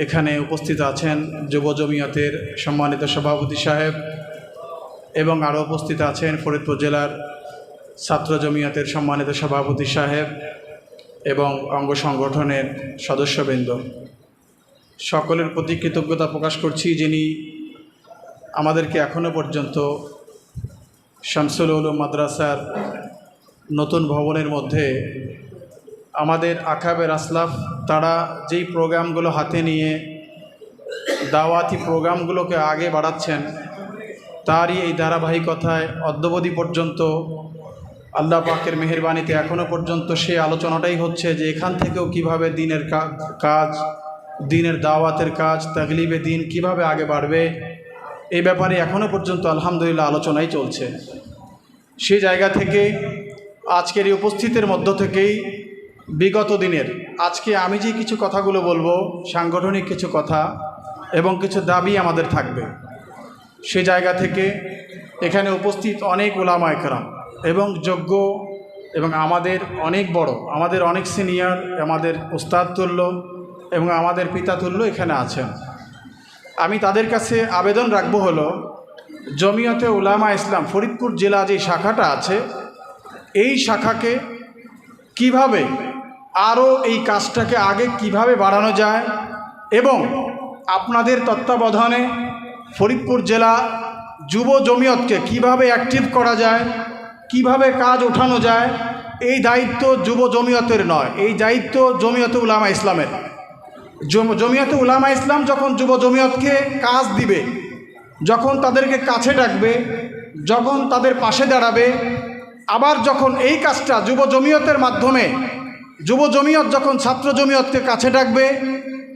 এখানে উপস্থিত আছেন যুব জমিয়তের সম্মানিত সভাপতি সাহেব এবং আরও উপস্থিত আছেন ফরিদপুর জেলার ছাত্র জমিয়তের সম্মানিত সভাপতি সাহেব এবং অঙ্গ সংগঠনের সদস্যবৃন্দ। সকলের প্রতি কৃতজ্ঞতা প্রকাশ করছি যিনি আমাদেরকে এখনও পর্যন্ত শামসুল উলুম মাদ্রাসার নতুন ভবনের মধ্যে আমাদের আকাবের আসলাফ তারা যেই প্রোগ্রামগুলো হাতে নিয়ে দাওয়াতি প্রোগ্রামগুলোকে আগে বাড়াচ্ছেন, তারই এই ধারাবাহিকতায় অদ্যবধি পর্যন্ত আল্লাহ পাকের মেহরবানিতে এখনও পর্যন্ত সেই আলোচনাটাই হচ্ছে যে এখান থেকেও কীভাবে দিনের কাজ, দিনের দাওয়াতের কাজ, তাগলিবে দিন কীভাবে আগে বাড়বে, এই ব্যাপারে এখনও পর্যন্ত আলহামদুলিল্লাহ আলোচনাই চলছে। সেই জায়গা থেকে আজকের এই উপস্থিতির মধ্য থেকেই বিগত দিনের। আজকে আমি যে কিছু কথাগুলো বলব, সাংগঠনিক কিছু কথা এবং কিছু দাবি আমাদের থাকবে। সে জায়গা থেকে এখানে উপস্থিত অনেক ওলামা একরাম এবং যোগ্য এবং আমাদের অনেক বড়, আমাদের অনেক সিনিয়র, আমাদের উস্তাদ তুল্য এবং আমাদের পিতা তুল্য এখানে আছেন। আমি তাদের কাছে আবেদন রাখব হলো, জমিয়তে উলামা ইসলাম ফরিদপুর জেলা যে শাখাটা আছে, এই শাখাকে কীভাবে আরও এই কাজটাকে আগে কীভাবে বাড়ানো যায় এবং আপনাদের তত্ত্বাবধানে ফরিদপুর জেলা যুব জমিয়তকে কীভাবে অ্যাক্টিভ করা যায়, কীভাবে কাজ ওঠানো যায়, এই দায়িত্ব যুব জমিয়তের নয়, এই দায়িত্ব জমিয়তে উলামা ইসলামের। জম- জমিয়তে উলামা ইসলাম যখন যুব জমিয়তকে কাজ দিবে, যখন তাদেরকে কাছে ডাকবে, যখন তাদের পাশে দাঁড়াবে, আবার যখন এই কাজটা যুব জমিয়তের মাধ্যমে যুব জমিয়ত যখন ছাত্র জমিয়তকে কাছে ডাকবে,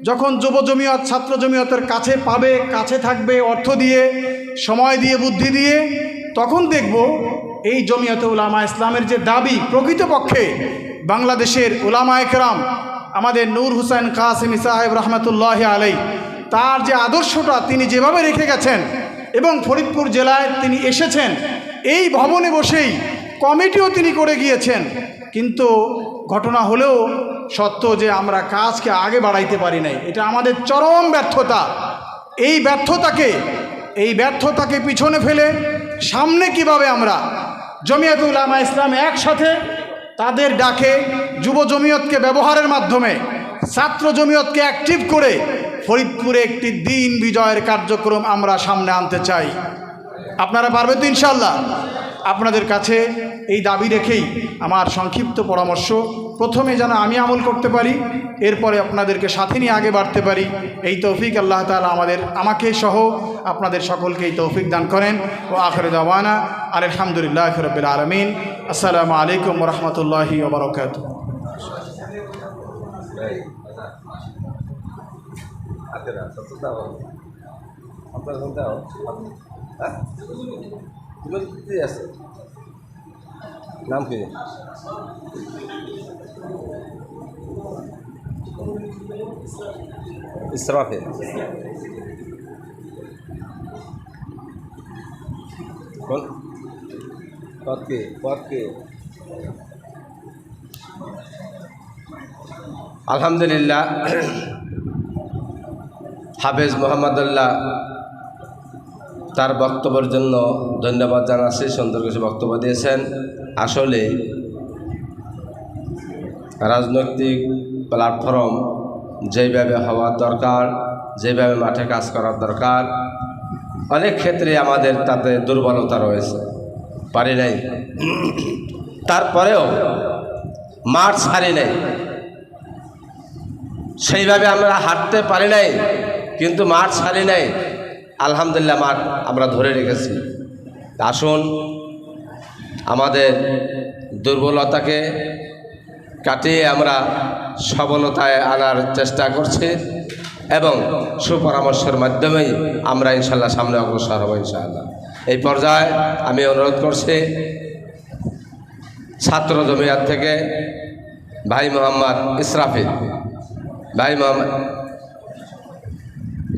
যখন যুব জমিয়ত ছাত্র জমিয়তের কাছে পাবে, কাছে থাকবে অর্থ দিয়ে, সময় দিয়ে, বুদ্ধি দিয়ে, তখন দেখব এই জমিয়তে উলামা ইসলামের যে দাবি প্রকৃতপক্ষে বাংলাদেশের উলামা একরাম, আমাদের নূর হুসেন কাসিমি সাহেব রহমতুল্লাহ আলাই তার যে আদর্শটা তিনি যেভাবে রেখে গেছেন এবং ফরিদপুর জেলায় তিনি এসেছেন, এই ভবনে বসেই কমিটিও তিনি করে গিয়েছেন, কিন্তু ঘটনা হলেও সত্য যে আমরা কাজকে আগে বাড়াইতে পারি নাই। এটা আমাদের চরম ব্যর্থতা। এই ব্যর্থতাকে এই ব্যর্থতাকে পিছনে ফেলে সামনে কীভাবে আমরা জমিয়াতুল উলামা ইসলাম একসাথে তাদের ডাকে যুব জমিয়তকে ব্যবহারের মাধ্যমে, ছাত্র জমিয়তকে অ্যাক্টিভ করে ফরিদপুরে একটি দিন বিজয়ের কার্যক্রম আমরা সামনে আনতে চাই। আপনারা পারবেন তো ইনশাল্লাহ আপনাদের কাছে এই দাবি রেখেই আমার সংক্ষিপ্ত পরামর্শ। প্রথমে যেন আমি আমল করতে পারি, এরপরে আপনাদেরকে সাথে নিয়ে আগে বাড়তে পারি। এই তৌফিক আল্লাহ তাআলা আমাদের, আমাকে সহ আপনাদের সকলকে এই তৌফিক দান করেন। ও আখরে দাওয়ানা, আলহামদুলিল্লাহ রবিল আলমিন। আসসালামু আলাইকুম রহমতুল্লাহি ওবরকাত আপনার হ্যাঁ? আছে? নাম কি? ইসরাফে কোন? পদ কে? আলহামদুলিল্লাহ। হাফেজ মোহাম্মদুল্লাহ তার বক্তব্যের জন্য ধন্যবাদ জানাচ্ছি। সুন্দর কিছু বক্তব্য দিয়েছেন। আসলে রাজনৈতিক প্ল্যাটফর্ম যেভাবে হওয়ার দরকার, যেভাবে মাঠে কাজ করার দরকার, অনেক ক্ষেত্রে আমাদের তাতে দুর্বলতা রয়েছে। পারি নাই। তারপরেও মাঠ ছাড়ি নাই। সেইভাবে আমরা হাঁটতে পারি নাই, কিন্তু মাঠ ছাড়ি নাই। আলহামদুলিল্লাহ মাঠ আমরা ধরে রেখেছি। আসুন আমাদের দুর্বলতাকে কাটিয়ে আমরা সবলতায় আনার চেষ্টা করছি এবং সুপরামর্শের মাধ্যমেই আমরা ইনশাল্লাহ সামনে অগ্রসর হব ইনশাআল্লাহ। এই পর্যায়ে আমি অনুরোধ করছি, ছাত্র জমিয়াত থেকে ভাই মোহাম্মদ ইসরাফিল, ভাই মোহাম্মদ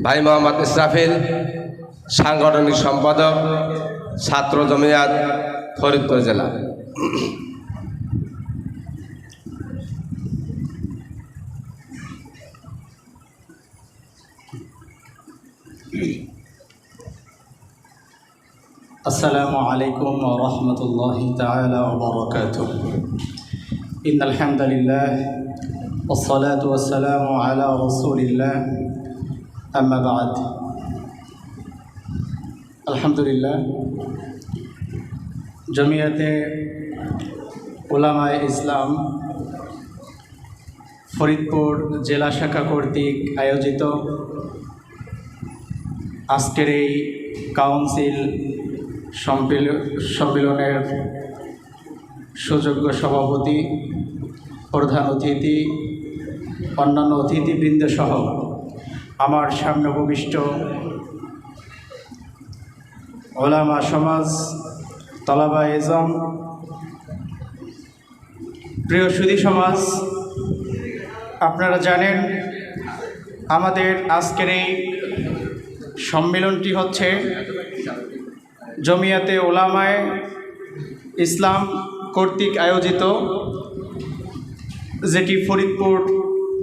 ভাই মোহাম্মদ ইসরাফিল, সাংগঠনিক সম্পাদক, ছাত্র জমিয়াত ফরিদপুর জেলা السلام عليكم ورحمة الله تعالى وبركاته إن الحمد لله والصلاة والسلام على رسول الله أما بعد الحمد لله জমিয়াতে ওলামায় ইসলাম ফরিদপুর জেলা শাখা কর্তৃক আয়োজিত আজকের এই কাউন্সিল সম্মিল- সম্মেলনের সুযোগ্য সভাপতি, প্রধান অতিথি, অন্যান্য অতিথিবৃন্দ সহ আমার সামনে উপবিষ্ট ওলামা সমাজ তলাবা এজম। প্রিয় সুধী সমাজ, আপনারা জানেন আমাদের আজকের এই সম্মেলনটি হচ্ছে জমিয়াতে ওলামায় ইসলাম কর্তৃক আয়োজিত, যেটি ফরিদপুর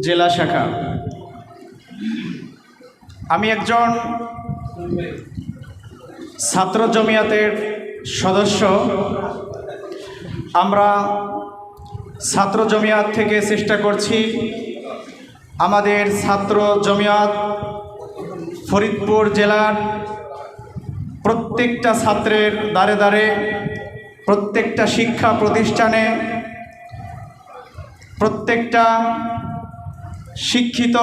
জেলা শাখা। আমি একজন ছাত্র জমিয়াতের সদস্য, আমরা ছাত্র জমিয়াত থেকে চেষ্টা করছি আমাদের ছাত্র জমিয়াত ফরিদপুর জেলার প্রত্যেকটা ছাত্রের দ্বারে দ্বারে, প্রত্যেকটা শিক্ষা প্রতিষ্ঠানে, প্রত্যেকটা শিক্ষিত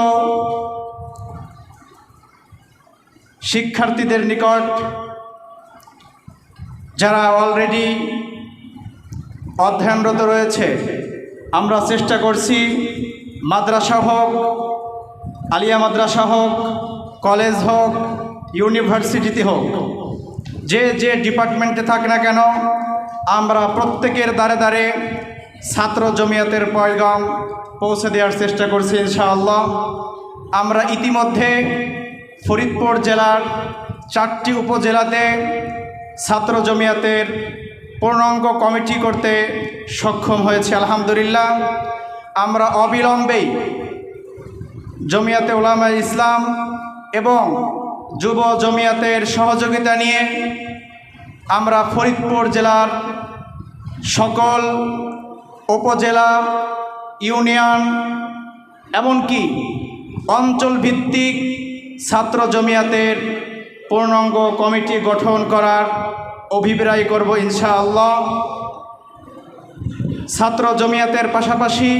শিক্ষার্থীদের নিকট যারা অলরেডি অধ্যয়নরত রয়েছে, আমরা চেষ্টা করছি মাদ্রাসা হোক, আলিয়া মাদ্রাসা হোক, কলেজ হোক, ইউনিভার্সিটিতে হোক, যে যে ডিপার্টমেন্টে থাক না কেন, আমরা প্রত্যেকের দ্বারে দ্বারে ছাত্র জমিয়াতের পয়গাম পৌঁছে দেওয়ার চেষ্টা করছি ইনশাআল্লাহ। আমরা ইতিমধ্যে ফরিদপুর জেলার চারটি উপজেলাতে ছাত্র জমিয়াতের পূর্ণাঙ্গ কমিটি করতে সক্ষম হয়েছে, আলহামদুলিল্লাহ। আমরা অবিলম্বেই জমিয়াতে ওলামা ইসলাম এবং যুব জমিয়াতের সহযোগিতা নিয়ে আমরা ফরিদপুর জেলার সকল উপজেলা, ইউনিয়ন, এমনকি অঞ্চল ভিত্তিক ছাত্র জমিয়াতের পূর্ণাঙ্গ কমিটি গঠন করার অভিপ্রায় করব ইনশাআল্লাহ। ছাত্র জমিয়াতের পাশাপাশি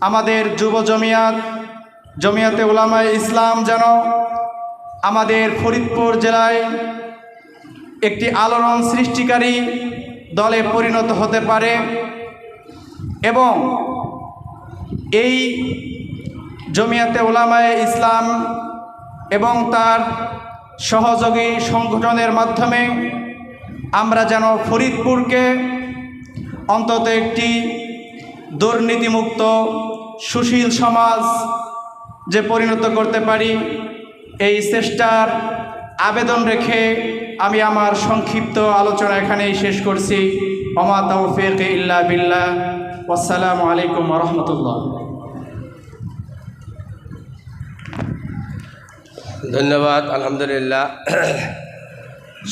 আমাদের যুব জমিয়াত, জমিয়াতে উলামায় ইসলাম যেন আমাদের ফরিদপুর জেলায় একটি আলোড়ন সৃষ্টিকারী দলে পরিণত হতে পারে এবং এই জমিয়াতে ওলামায়ে ইসলাম এবং তার সহযোগী সংগঠনের মাধ্যমে আমরা যেন ফরিদপুরকে অন্তত একটি দুর্নীতিমুক্ত, সুশীল সমাজ যে পরিণত করতে পারি, এই চেষ্টার আবেদন রেখে আমি আমার সংক্ষিপ্ত আলোচনা এখানেই শেষ করছি। অমা তৌফিক ইল্লা বিল্লাহ। আসসালামু আলাইকুম রহমতুল্লাহ। ধন্যবাদ, আলহামদুলিল্লাহ।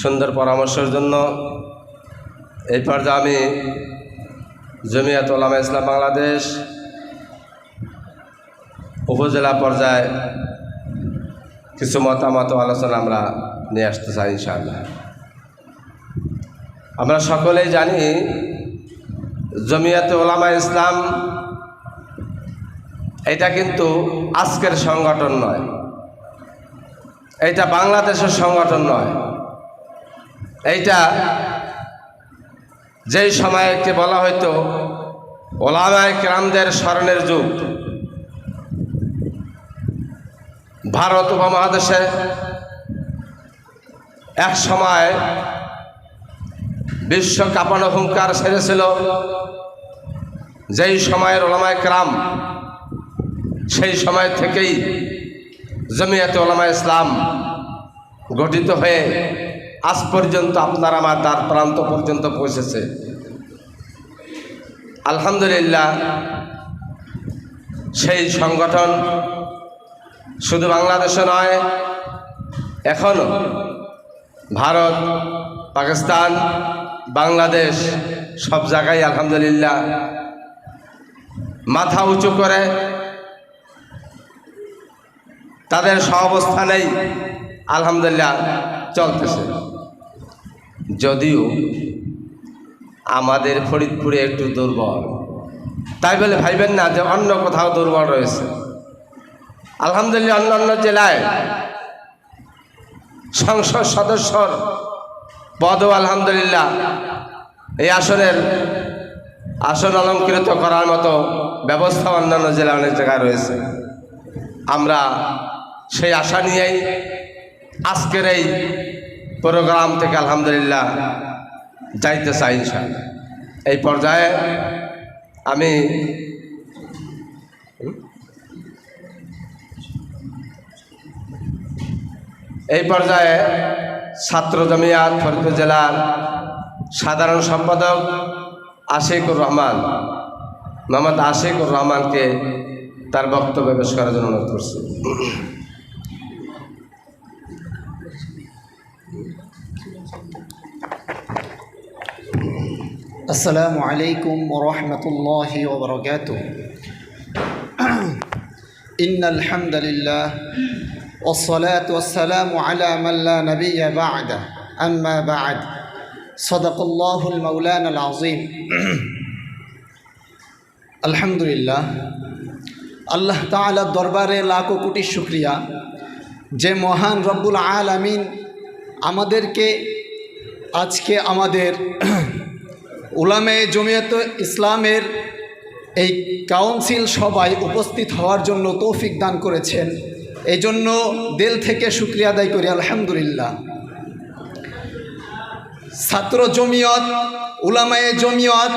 সুন্দর পরামর্শের জন্য। এই পর্যায়ে আমি জমিয়াত ওলামা ইসলাম বাংলাদেশ উপজেলা পর্যায়ে কিছু মতামত আলোচনা আমরা নিয়ে আসতে চাই, ইনশাআল্লাহ। আমরা সকলেই জানি জমিয়াতে ওলামা ইসলাম, এটা কিন্তু আজকের সংগঠন নয়। এইটা বাংলাদেশের সংগঠন নয়। এইটা যেই সময়কে বলা হয়তো ওলামায় ক্রামদের স্মরণের যুগ। ভারত উপমহাদেশে এক সময় বিশ্ব কাঁপানো হুঙ্কার সেরেছিল। যেই সময়ের ওলামায় ক্রাম, সেই সময় থেকেই জমিয়াতে ওলামা ইসলাম গঠিত হয়ে আজ পর্যন্ত আপনার আমার দ্বার প্রান্ত পর্যন্ত পৌঁছেছে। আলহামদুলিল্লাহ, সেই সংগঠন শুধু বাংলাদেশে নয় এখনও ভারত, পাকিস্তান, বাংলাদেশ সব জায়গায় আলহামদুলিল্লাহ মাথা উঁচু করে তাদের সহাবস্থানেই আলহামদুলিল্লাহ, চলতেছে। যদিও আমাদের ফরিদপুরে একটু দুর্বল। তাই বলে ভাইবেন না যে অন্য কোথাও দুর্বল রয়েছে। আলহামদুলিল্লাহ, অন্য অন্য জেলায় সংসদ সদস্যর পদও আলহামদুলিল্লাহ এই আসনের আসন অলঙ্কৃত করার মতো ব্যবস্থা অন্যান্য জেলা অনেক জায়গায় রয়েছে। আমরা সেই আশা নিয়েই আজকের এই প্রোগ্রাম থেকে আলহামদুলিল্লাহ যাইতে চাই এই পর্যায়ে আমি এই পর্যায়ে ছাত্র জমিয়াত ফরিদপুর জেলার সাধারণ সম্পাদক আশিকুর রহমান, মোহাম্মদ আশিকুর রহমানকে তার বক্তব্য পেশ করার জন্য অনুরোধ করছি। السلام عليكم ورحمة الله وبركاته إن الحمد لله والصلاة والسلام على من لا نبي بعده أما بعد صدق الله المولانا العظيم الحمد لله আল্লাহ তাআলার দরবারে লাখো কোটি শুক্রিয়া যে মহান রব্বুল আলামিন আমাদেরকে আজকে আমাদের উলামে জমিয়ত ইসলামের এই কাউন্সিল সভায় উপস্থিত হওয়ার জন্য তৌফিক দান করেছেন। এই জন্য দিল থেকে শুক্রিয়া আদায় করি, আলহামদুলিল্লাহ। ছাত্র জমিয়ত, উলামায়ে জমিয়ত,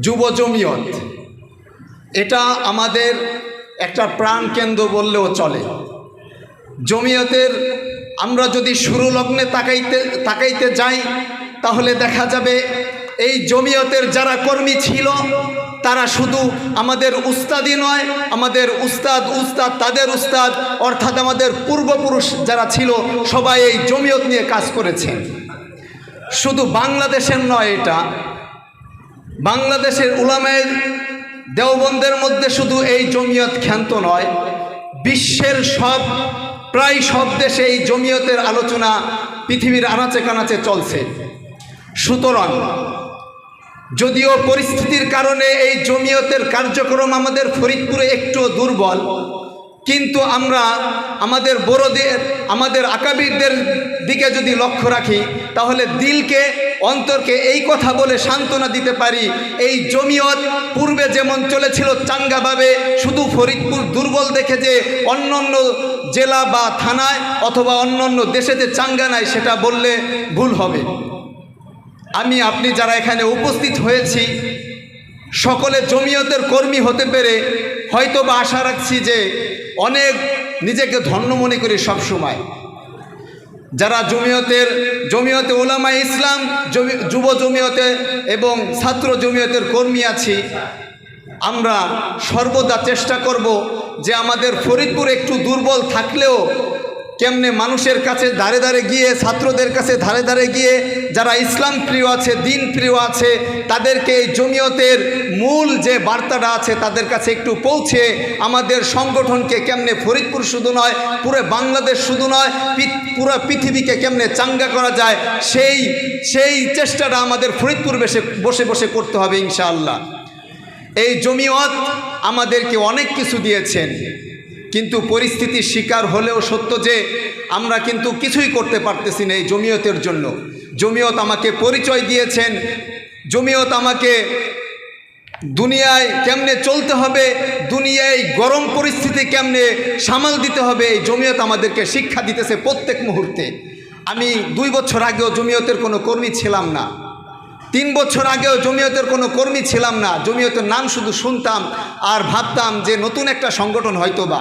যুব জমিয়ত, এটা আমাদের একটা প্রাণ কেন্দ্র বললেও চলে। জমিয়তের আমরা যদি শুরু লগ্নে তাকাইতে তাকাইতে যাই তাহলে দেখা যাবে এই জমিয়তের যারা কর্মী ছিল, তারা শুধু আমাদের উস্তাদই নয়, আমাদের উস্তাদ উস্তাদ, তাদের উস্তাদ, অর্থাৎ আমাদের পূর্বপুরুষ যারা ছিল, সবাই এই জমিয়ত নিয়ে কাজ করেছেন শুধু বাংলাদেশের নয় এটা, বাংলাদেশের উলামায়ের দেওবন্দের মধ্যে শুধু এই জমিয়ত খ্যান্ত নয়, বিশ্বের সব, প্রায় সব দেশে এই জমিয়তের আলোচনা পৃথিবীর আনাচে কানাচে চলছে। সুতরাং, যদিও পরিস্থিতির কারণে এই জমিয়তের কার্যক্রম আমাদের ফরিদপুরে একটু দুর্বল, কিন্তু আমরা আমাদের বড়দের, আমাদের আকাবিরদের দিকে যদি লক্ষ্য রাখি, তাহলে দিলকে, অন্তরকে এই কথা বলে সান্ত্বনা দিতে পারি, এই জমিয়ত পূর্বে যেমন চলেছিল চাঙ্গাভাবে, শুধু ফরিদপুর দুর্বল দেখে যে অন্য অন্য জেলা বা থানায় অথবা অন্য অন্য দেশে যে চাঙ্গা নাই, সেটা বললে ভুল হবে। আমি, আপনি যারা এখানে উপস্থিত হয়েছি, সকলে জমিয়তের কর্মী হতে পেরে হয়তো বা আশা রাখছি যে অনেক নিজেকে ধন্য মনে করি সবসময়। যারা জমিয়তের, জমিয়তে ওলামা ইসলাম, জমি- যুব জমিয়তে এবং ছাত্র জমিয়তের কর্মী আছি, আমরা সর্বদা চেষ্টা করব যে আমাদের ফরিদপুর একটু দুর্বল থাকলেও কেমনে মানুষের কাছে ধারে ধারে গিয়ে, ছাত্রদের কাছে ধারে ধারে গিয়ে, যারা ইসলাম প্রিয় আছে, দিন প্রিয় আছে, তাদেরকে এই জমিয়তের মূল যে বার্তাটা আছে, তাদের কাছে একটু পৌঁছে, আমাদের সংগঠনকে কেমনে ফরিদপুর শুধু নয়, পুরো বাংলাদেশ শুধু নয় পুরো পৃথিবীকে কেমনে চাঙ্গা করা যায়, সেই সেই চেষ্টাটা আমাদের ফরিদপুর বসে বসে বসে করতে হবে ইনশাআল্লাহ। এই জমিয়ত আমাদেরকে অনেক কিছু দিয়েছেন। কিন্তু পরিস্থিতির শিকার হলেও সত্য যে আমরা কিন্তু কিছুই করতে পারতেছি না এই জমিয়তের জন্য। জমিয়ত আমাকে পরিচয় দিয়েছেন। জমিয়ত আমাকে দুনিয়ায় কেমনে চলতে হবে, দুনিয়ায় গরম পরিস্থিতি কেমনে সামাল দিতে হবে, এই জমিয়ত আমাদেরকে শিক্ষা দিতেছে প্রত্যেক মুহূর্তে। আমি দুই বছর আগেও জমিয়তের কোনো কর্মী ছিলাম না। তিন বছর আগেও জমিয়তের কোনো কর্মী ছিলাম না। জমিয়তের নাম শুধু শুনতাম আর ভাবতাম যে নতুন একটা সংগঠন হয়তো বা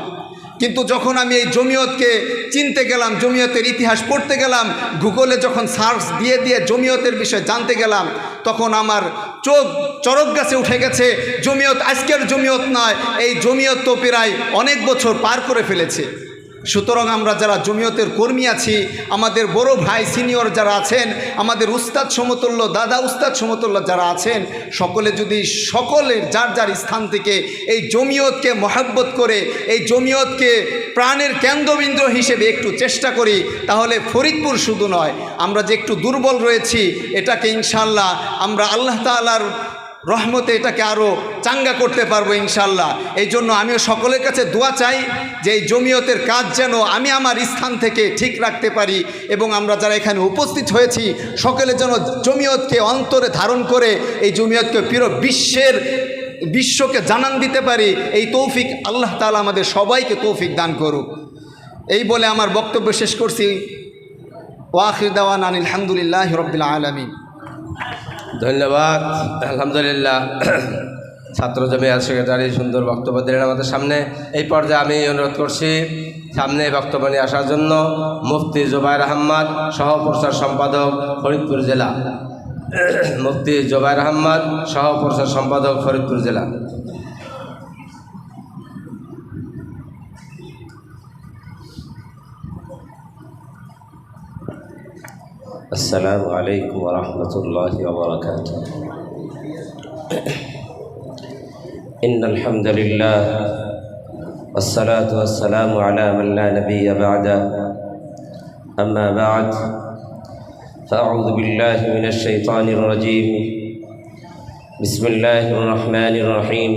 কিন্তু যখন আমি এই জমিয়তকে চিনতে গেলাম, জমিয়তের ইতিহাস পড়তে গেলাম, গুগলে যখন সার্চ দিয়ে দিয়ে জমিয়তের বিষয়ে জানতে গেলাম, তখন আমার চোখ চরক গাছে উঠে গেছে, জমিয়ত আজকের জমিয়ত নয়, এই জমিয়ত তো প্রায় অনেক বছর পার করে ফেলেছে। সুতরাং আমরা যারা জমিয়তের কর্মী আছি, আমাদের বড় ভাই সিনিয়র যারা আছেন, আমাদের উস্তাদ সমতুল্য, দাদা উস্তাদ সমতুল্য যারা আছেন, সকলে যদি সকলের যার যার স্থান থেকে এই জমিয়তকে মহাব্বত করে, এই জমিয়তকে প্রাণের কেন্দ্রবিন্দু হিসেবে একটু চেষ্টা করি, তাহলে ফরিদপুর শুধু নয়, আমরা যে একটু দুর্বল রয়েছি, এটাকে ইনশাল্লাহ আমরা আল্লাহ তালার রহমতে এটাকে আরও চাঙ্গা করতে পারব ইনশাল্লাহ। এই জন্য আমিও সকলের কাছে দোয়া চাই যে এই জমিয়তের কাজ যেন আমি আমার স্থান থেকে ঠিক রাখতে পারি এবং আমরা যারা এখানে উপস্থিত হয়েছি, সকলে যেন জমিয়তকে অন্তরে ধারণ করে এই জমিয়তকে পুরো বিশ্বের, বিশ্বকে জানান দিতে পারি। এই তৌফিক আল্লাহ তালা আমাদের সবাইকে তৌফিক দান করুক। এই বলে আমার বক্তব্য শেষ করছি। ওয়াখির দাওয়ান আলহামদুলিল্লাহ রবিল আলমিন। ধন্যবাদ। আলহামদুলিল্লাহ। ছাত্র জমিয়ার সেক্রেটারি সুন্দর বক্তব্য দিলেন আমাদের সামনে। এই পর্যায়ে আমি অনুরোধ করছি, সামনে বক্তব্য নিয়ে আসার জন্য মুফতি জুবাইর আহম্মদ সহ প্রচার সম্পাদক ফরিদপুর জেলা। মুফতি জুবাইর আহম্মদ সহ প্রচার সম্পাদক ফরিদপুর জেলা। السلام عليكم ورحمة الله وبركاته. إن الحمد لله والصلاة والسلام على من لا نبي بعده. أما بعد فأعوذ بالله من الشيطان الرجيم. بسم الله الرحمن الرحيم.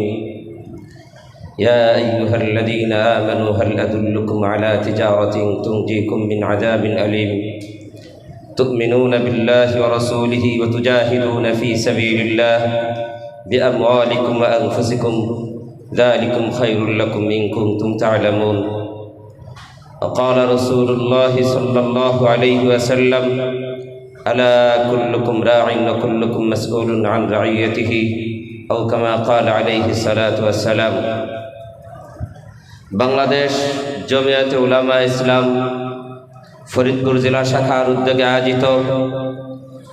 يا أيها الذين آمنوا هل أدلكم على تجارة تنجيكم من عذاب أليم؟ تؤمنون بالله ورسوله وتجاهدون في سبيل الله بأموالكم وأنفسكم ذلكم خير لكم إن كنتم تعلمون وقال رسول الله صلى الله عليه وسلم ألا كلكم راع وكلكم مسؤول عن رعيته أو كما قال عليه الصلاة والسلام বাংলাদেশ জমিয়াতে উলামা ইসলাম ফরিদপুর জেলা শাখার উদ্যোগে আয়োজিত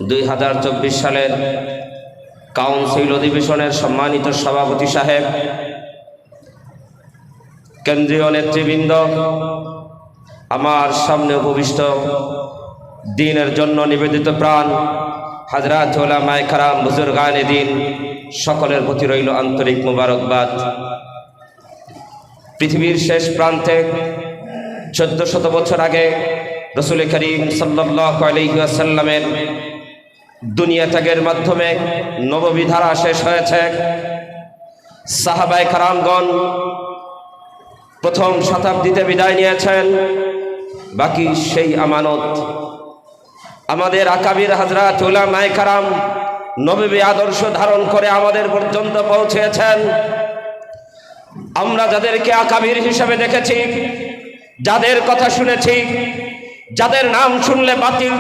দুই হাজার চব্বিশ সালের কাউন্সিল অধিবেশনের সম্মানিত সভাপতি সাহেব, কেন্দ্রীয় নেতৃবৃন্দ, আমার সামনে উপবিষ্ট দিনের জন্য নিবেদিত প্রাণ, হাজরাত ওলামায় খারাম বুজুর গানে দিন, সকলের প্রতি রইল আন্তরিক মোবারকবাদ। পৃথিবীর শেষ প্রান্তে চোদ্দ শত বছর আগে রসুল করিম সাল্লাসাল্লামের দুনিয়া ত্যাগের মাধ্যমে নববিধারা শেষ হয়েছে। সাহাবাই কারামগণ প্রথম শতাব্দীতে বিদায় নিয়েছেন। বাকি সেই আমানত আমাদের আকাবির হাজরাত উলামায়ে কারাম নবী আদর্শ ধারণ করে আমাদের পর্যন্ত পৌঁছেছেন। আমরা যাদেরকে আকাবির হিসেবে দেখেছি, যাদের কথা শুনেছি যাদের নাম শুনলে বাতিল,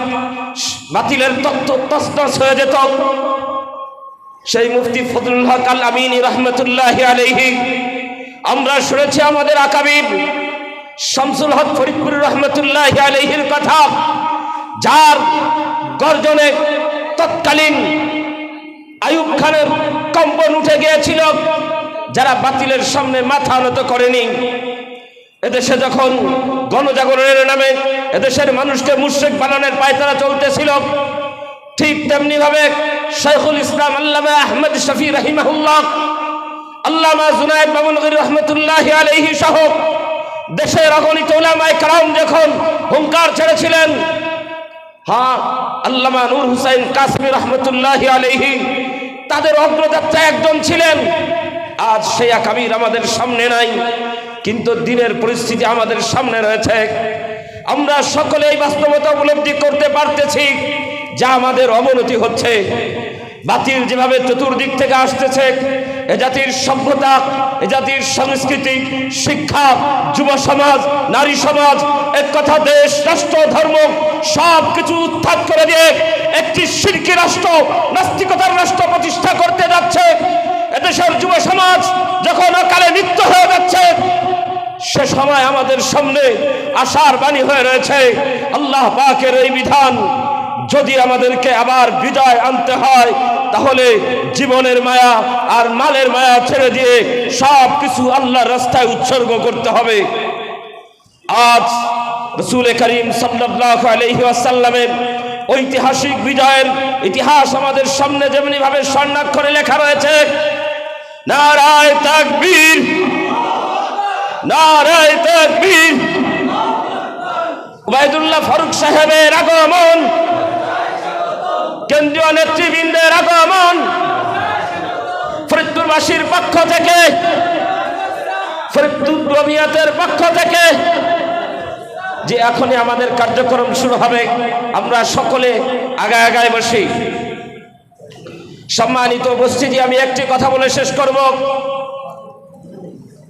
বাতিলের তত্ত্ব তস্তস হয়ে যেত। সেই মুফতি ফজলুল হক আল আমিন রহমতুল্লাহ আলহি আমরা শুনেছি আমাদের আকাবির শামসুল হক ফরিদপুর রহমতুল্লাহ আলহির কথা, যার গর্জনে তৎকালীন আয়ুব খানের কম্পন উঠে গিয়েছিল, যারা বাতিলের সামনে মাথা নত করেনি। এদেশে যখন গণজাগরণের নামে এদেশের মানুষকে মুশ্রিক বানানোর পায়তারা চলতেছিল, ঠিক তেমনি ভাবে শেখুল ইসলাম আল্লামা আহমদ শফি রহিমাহুল্লাহ, আল্লামা জুনায়দ মামুনগির রহমতুল্লাহ আলহি সহ দেশের অগণিত ওলামায় কালাম যখন হুঙ্কার ছেড়েছিলেন হ্যাঁ আল্লামা নূর হুসাইন কাশ্মীর রহমতুল্লাহ আলহি তাদের অগ্রযাত্রা একজন ছিলেন। আজ সেই আকাবির আমাদের সামনে নাই। কিন্তু দিনের পরিস্থিতি আমাদের সামনে রয়েছে। আমরা সকলে এই বাস্তবতা উপলব্ধি করতে পারতেছি, যা আমাদের অবনতি হচ্ছে। বাতিল যেভাবে চতুর্দিক থেকে আসতেছে, এ জাতির সভ্যতা, এ জাতির সংস্কৃতি, শিক্ষা, যুব সমাজ, নারী সমাজ, এক কথা দেশ, রাষ্ট্র, ধর্ম সব কিছু উত্থাত করে দিয়ে একটি শিল্পী রাষ্ট্র, নাস্তিকতার রাষ্ট্র প্রতিষ্ঠা করতে যাচ্ছে। এদেশের যুব সমাজ যখন অকালে মৃত্যু হয়ে যাচ্ছে সে সময় আমাদের সামনে আশার বাণী হয়ে রয়েছে। আল্লাহ পাকের এই বিধান, যদি আমাদেরকে আবার বিদায় আনতে হয়, তাহলে জীবনের মায়া আর মালের মায়া ছেড়ে দিয়ে সব কিছু আল্লাহর রাস্তায় উৎসর্গ করতে হবে। আজ রসুল করিম সাল্লাল্লাহু আলাইহি ওয়াসাল্লামের ঐতিহাসিক বিজয়ের ইতিহাস আমাদের সামনে যেমনি ভাবে স্বর্ণাক্ষরে লেখা রয়েছে, নারায় তাকবীর নারায় তাকবীর। ওবায়দুল্লাহ ফারুক সাহেবের আগমন। কেন্দ্রীয় নেতৃবৃন্দের আগমন। ফরিদপুরবাসীর পক্ষ থেকে, ফরিদপুর রবিয়াতের পক্ষ থেকে যে এখনই আমাদের কার্যক্রম শুরু হবে, আমরা সকলে আগায় আগায় বসি। সম্মানিত উপস্থিতি, আমি একটি কথা বলে শেষ করব।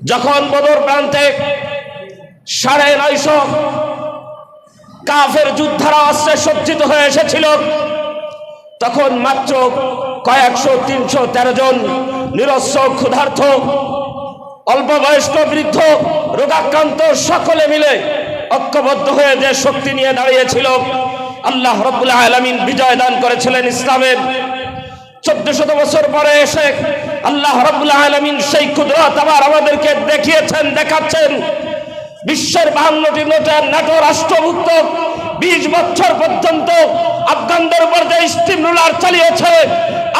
যখন বদর প্রান্তে সাড়ে নয়শো কাফের যুদ্ধারা অস্ত্রে সজ্জিত হয়ে এসেছিল, তখন মাত্র কয়েকশো, তিনশো, তেরো জন নিরস্ব ক্ষুধার্থ অল্প বয়স্ক, বৃদ্ধ, রোগাক্রান্ত সকলে মিলে ঐক্যবদ্ধ হয়ে যে শক্তি নিয়ে দাঁড়িয়েছিল, আল্লাহ রব্বুল আলমিন বিজয় দান করেছিলেন ইসলামের। চোদ্দ শত বছর পরে এসে আল্লাহ রব্বুল আলমিন সেই কুদরত আবার আমাদেরকে দেখিয়েছেন, দেখাচ্ছেন। বিশ্বের বাহান্নটি নোটের ন্যাটো রাষ্ট্রভুক্ত বিশ বছর পর্যন্ত আফগানদের উপর যে স্টিম রুলার চালিয়েছে,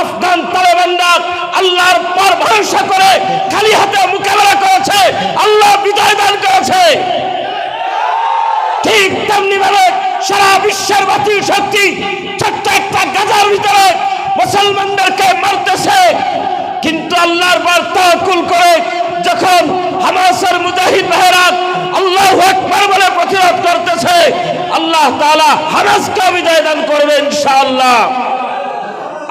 আফগান তালেবানরা আল্লাহর পর ভরসা করে খালি হাতে মোকাবেলা করেছে, আল্লাহ বিজয় দান করেছে। ঠিক তেমনি ভাবে সারা বিশ্বের বাতিল শক্তি ছোট্ট একটা গাজার ভিতরে মুসলমানদেরকে মারতেছে। কিন্তু আল্লাহর বার্তা তাকুল করে যখন হামাসের মুজাহিদ ভাইরা আল্লাহ আকবার বলে প্রতিরোধ করতেছে, আল্লাহ তাআলা হামাসকে বিজয় দান করবে ইনশাআল্লাহ।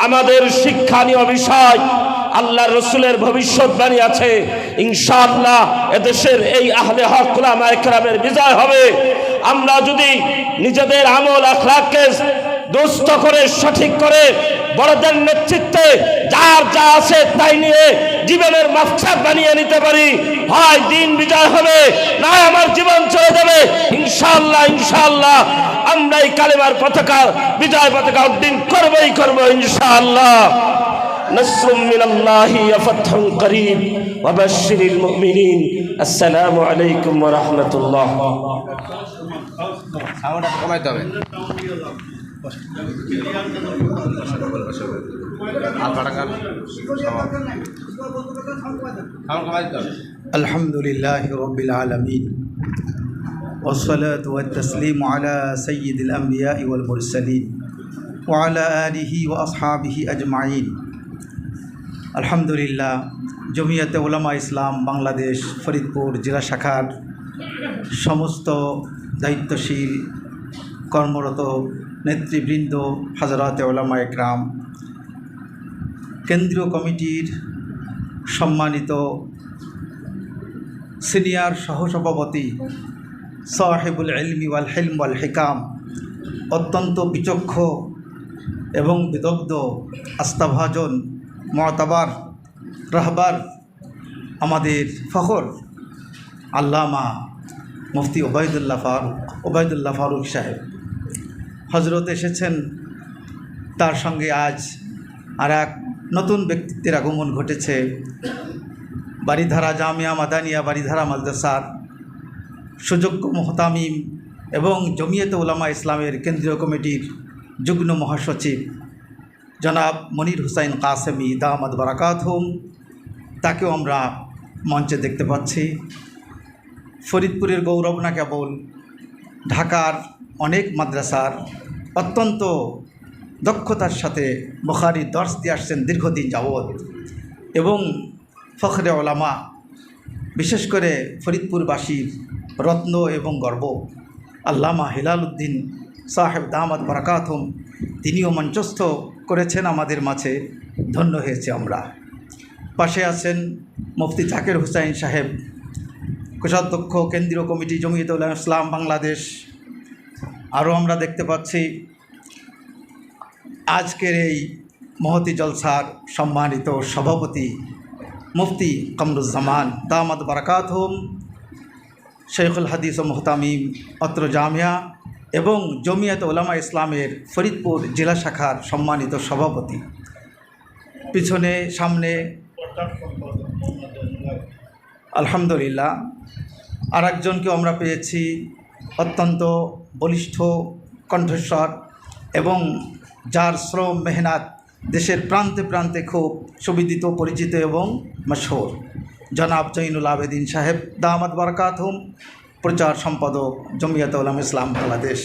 আমাদের শিক্ষণীয় বিষয় আল্লাহ রসুলের ভবিষ্যৎবাণী আছে, ইনশাআল্লাহ এদেশের এই আহলে হক উলামা একরামের বিজয় হবে। আমরা যদি নিজেদের আমল আখলাককে দুস্থ করে সঠিক করে বড়দের নেতৃত্বে যার যা আছে তাই নিয়ে জীবনের মাফসাদ বানিয়ে নিতে পারি হয় দিন বিজয় হবে না আমার জীবন চলে যাবে ইনশাআল্লাহ ইনশাআল্লাহ আমরা এই কালেমার পতাকা বিজয় পতাকা উদ্দিন করবই করবো ইনশাআল্লাহ نصر من الله وفتح قريب وبشر المؤمنين السلام عليكم ورحمة الله সাউন্ডটা কমাইতে হবে আর পাঠাগার সাউন্ড কমাইতে হবে الحمد لله رب العالمين والصلاة والتسليم على سيد الأنبياء والمرسلين وعلى آله وأصحابه أجمعين الحمد لله জমিয়তে ওলামা ইসলাম বাংলাদেশ ফরিদপুর জেলা শাখার সমস্ত দায়িত্বশীল কর্মরত নেতৃবৃন্দ, হাজরাতে ওলামা একরাম, কেন্দ্রীয় কমিটির সম্মানিত সিনিয়র সহসভাপতি সাহেবুল ইলমি ওয়াল হিলম ওয়াল হিকাম, অত্যন্ত বিচক্ষ এবং বিদগ্ধ, আস্থাভাজন, মতাবার, রাহবার আমাদের ফখর, আল্লামা মুফতি ওবায়দুল্লাহ ফারুক ওবায়দুল্লাহ ফারুক সাহেব। হজরত এসেছেন, তার সঙ্গে আজ আর এক নতুন ব্যক্তিত্বের আগমন ঘটেছে। বাড়িধারা জামিয়া মাদানিয়া বাড়িধারা মালদাসার সুযোগ্য মোহতামিম এবং জমিয়তে ওলামা ইসলামের কেন্দ্রীয় কমিটির যুগ্ম মহাসচিব জনাব মনির হুসাইন কাসেমি দামাদ বারাকাত হোম তাকেও আমরা মঞ্চে দেখতে পাচ্ছি। ফরিদপুরের গৌরব না কেবল ঢাকার অনেক মাদ্রাসার অত্যন্ত দক্ষতার সাথে বখারি দর্শ দিয়ে আসছেন দীর্ঘদিন যাবৎ। এবং ফখরে ওলামা, বিশেষ করে ফরিদপুরবাসীর রত্ন এবং গর্ব। আল্লামা হিলাল উদ্দিন সাহেব দামাদ বরাকাতম, তিনিও মঞ্চস্থ করেছেন আমাদের মাঝে, ধন্য হয়েছে আমরা। পাশে আছেন মুফতি জাকির হুসাইন সাহেব, কোষাধ্যক্ষ, কেন্দ্রীয় কমিটি, জমিয়তুল ইসলাম, বাংলাদেশ আরও আমরা দেখতে পাচ্ছি আজকের এই মহতি জলসার সম্মানিত সভাপতি মুফতি কমরুজ্জামান দামাদ বারাকাত হোম, শেখুল হাদিস ও মোহতামিম অত্র জামিয়া এবং জমিয়ত ওলামা ইসলামের ফরিদপুর জেলা শাখার সম্মানিত সভাপতি। পিছনে, সামনে আলহামদুলিল্লাহ। আর একজনকেও আমরা পেয়েছি অত্যন্ত বলিষ্ঠ কণ্ঠস্বর এবং যার শ্রম মেহনাত দেশের প্রান্তে প্রান্তে খুব সুবিদিত, পরিচিত এবং মশহুর। জনাব জৈনুল আবেদিন সাহেব দামাদ বারকাত হুম প্রচার সম্পাদক জমিয়াত ইসলাম, বাংলাদেশ।